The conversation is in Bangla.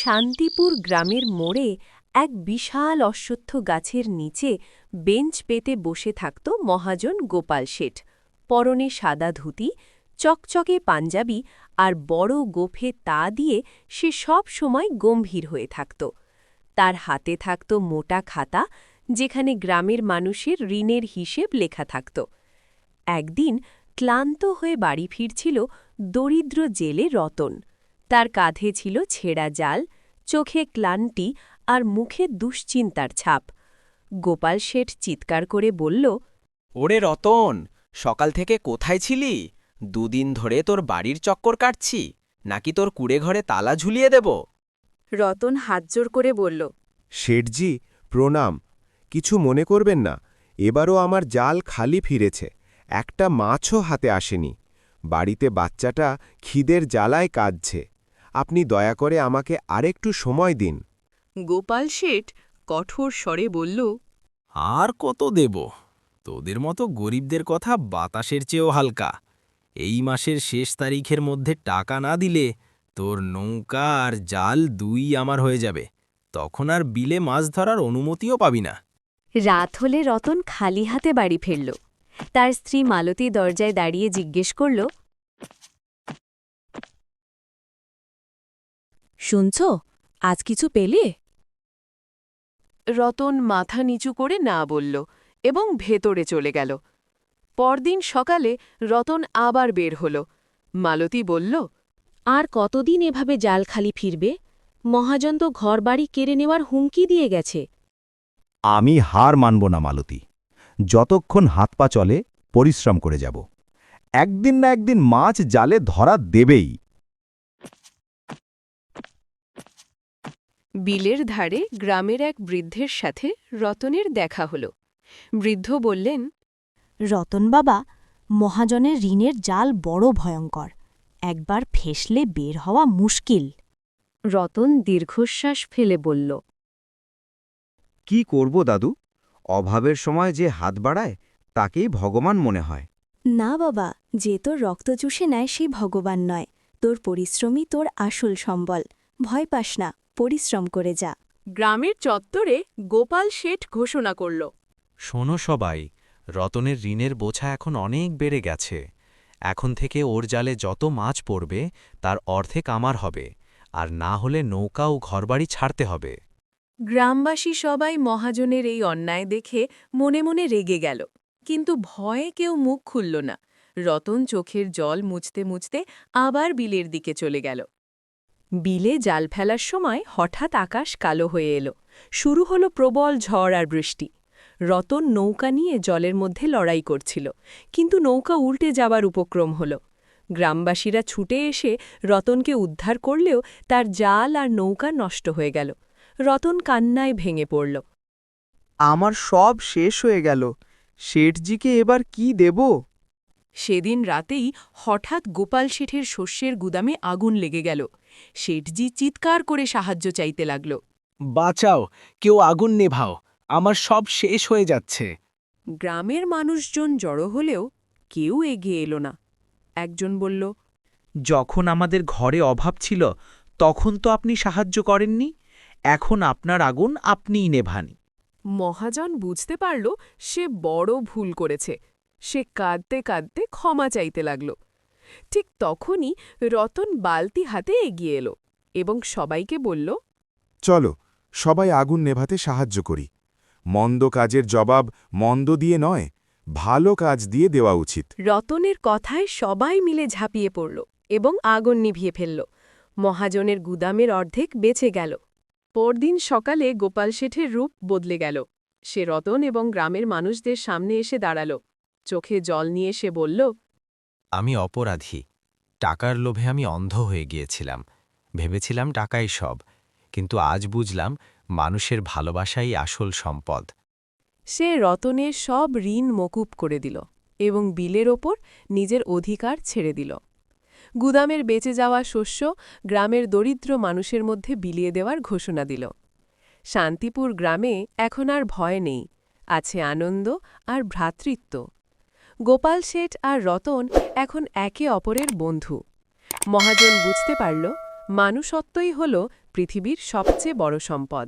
শান্তিপুর গ্রামের মোড়ে এক বিশাল অশ্বত্থ গাছের নিচে বেঞ্চ পেতে বসে থাকত মহাজন গোপাল শেঠ। পরনে সাদা ধুতি, চকচকে পাঞ্জাবি আর বড় গোফে তা দিয়ে সে সব সময় গম্ভীর হয়ে থাকত। তার হাতে থাকত মোটা খাতা, যেখানে গ্রামের মানুষের ঋণের হিসেব লেখা থাকত। একদিন ক্লান্ত হয়ে বাড়ি ফিরছিল দরিদ্র জেলে রতন। তার কাঁধে ছিল ছেঁড়া জাল চোখে ক্লান্তি আর মুখে দুশ্চিন্তার ছাপ। গোপাল শেঠ চিৎকার করে বলল ওরে রতন সকাল থেকে কোথায় ছিলি? দুদিন ধরে তোর বাড়ির চক্কর কাটছি নাকি তোর কুড়ে ঘরে তালা ঝুলিয়ে দেব? রতন হাতজোর করে বলল শেঠজি প্রণাম। কিছু মনে করবেন না এবারও আমার জাল খালি ফিরেছে একটা মাছও হাতে আসেনি। বাড়িতে বাচ্চাটা খিদের জ্বালায় কাঁদছে। আপনি দয়া করে আমাকে আরেকটু সময় দিন। গোপাল শেঠ কঠোর স্বরে বলল আর কত দেব? তোদের মতো গরিবদের কথা বাতাসের চেয়েও হালকা। এই মাসের শেষ তারিখের মধ্যে টাকা না দিলে তোর নৌকা আর জাল দুই আমার হয়ে যাবে। তখন আর বিলে মাছ ধরার অনুমতিও পাবি না। রাত হলে রতন খালি হাতে বাড়ি ফিরল। তার স্ত্রী মালতী দরজায় দাঁড়িয়ে জিজ্ঞেস করল শুনছ? আজ কিছু পেলে? রতন মাথা নিচু করে না বলল এবং ভেতরে চলে গেল। পরদিন সকালে রতন আবার বের হল। মালতী বলল আর কতদিন এভাবে জাল খালি ফিরবে? মহাজন তো ঘরবাড়ি কেড়ে নেওয়ার হুমকি দিয়ে গেছে। আমি হার মানব না মালতী। যতক্ষণ হাত পা চলে পরিশ্রম করে যাব। একদিন না একদিন মাছ জালে ধরা দেবেই। বিলের ধারে গ্রামের এক বৃদ্ধের সাথে রতনের দেখা হল। বৃদ্ধ বললেন রতন বাবা মহাজনের ঋণের জাল বড় ভয়ঙ্কর একবার ফেসলে বের হওয়া মুশকিল। রতন দীর্ঘশ্বাস ফেলে বলল কি করব দাদু? অভাবের সময় যে হাত বাড়ায় তাকেই ভগবান মনে হয়। না বাবা যে তোর রক্ত চুষে নেয় সেই ভগবান নয়। তোর পরিশ্রমই তোর আসল সম্বল। ভয় পাস না। পরিশ্রম করে যা। গ্রামের চত্বরে গোপাল শেঠ ঘোষণা করল। শোনো সবাই রতনের ঋণের বোঝা এখন অনেক বেড়ে গেছে। এখন থেকে ওর জালে যত মাছ পড়বে তার অর্ধেক আমার হবে আর না হলে নৌকা ও ঘরবাড়ি ছাড়তে হবে। গ্রামবাসী সবাই মহাজনের এই অন্যায় দেখে মনে মনে রেগে গেল কিন্তু ভয়ে কেউ মুখ খুলল না। রতন চোখের জল মুছতে মুছতে আবার বিলের দিকে চলে গেল। বিলে জাল ফেলার সময় হঠাৎ আকাশ কালো হয়ে এলো। শুরু হলো প্রবল ঝড় আর বৃষ্টি। রতন নৌকা নিয়ে জলের মধ্যে লড়াই করছিল, কিন্তু নৌকা উল্টে যাবার উপক্রম হল। গ্রামবাসীরা ছুটে এসে রতনকে উদ্ধার করলেও তার জাল আর নৌকা নষ্ট হয়ে গেল। রতন কান্নায় ভেঙে পড়ল। আমার সব শেষ হয়ে গেল। শেঠজিকে এবার কি দেব? সেদিন রাতেই হঠাৎ গোপাল শেঠের শস্যের গুদামে আগুন লেগে গেল। শেঠজি চিৎকার করে সাহায্য চাইতে লাগল। বাঁচাও কেউ আগুন নেভাও আমার সব শেষ হয়ে যাচ্ছে। গ্রামের মানুষজন জড়ো হলেও কেউ এগিয়ে এলো না। একজন বলল যখন আমাদের ঘরে অভাব ছিল তখন তো আপনি সাহায্য করেননি এখন আপনার আগুন আপনিই নেভান। মহাজন বুঝতে পারল সে বড় ভুল করেছে। সে কাঁদতে কাঁদতে ক্ষমা চাইতে লাগল। ঠিক তখনই রতন বালতি হাতে এগিয়ে এলো এবং সবাইকে বলল চলো সবাই আগুন নেভাতে সাহায্য করি। মন্দ কাজের জবাব মন্দ দিয়ে নয় ভালো কাজ দিয়ে দেওয়া উচিত। রতনের কথায় সবাই মিলে ঝাঁপিয়ে পড়ল এবং আগুন নিভিয়ে ফেলল। মহাজনের গুদামের অর্ধেক বেঁচে গেল। পরদিন সকালে গোপাল শেঠের রূপ বদলে গেল। সে রতন এবং গ্রামের মানুষদের সামনে এসে দাঁড়াল। চোখে জল নিয়ে সে বলল আমি অপরাধী। টাকার লোভে আমি অন্ধ হয়ে গিয়েছিলাম। ভেবেছিলাম টাকাই সব কিন্তু আজ বুঝলাম মানুষের ভালোবাসাই আসল সম্পদ। সে রতনের সব ঋণ মকুব করে দিল এবং বিলের ওপর নিজের অধিকার ছেড়ে দিল। গুদামের বেঁচে যাওয়া শস্য গ্রামের দরিদ্র মানুষের মধ্যে বিলিয়ে দেওয়ার ঘোষণা দিল। শান্তিপুর গ্রামে এখন আর ভয় নেই আছে আনন্দ আর ভ্রাতৃত্ব। গোপাল শেঠ আর রতন এখন একে অপরের বন্ধু। মহাজন বুঝতে পারল, মানুষত্বই হল পৃথিবীর সবচেয়ে বড় সম্পদ।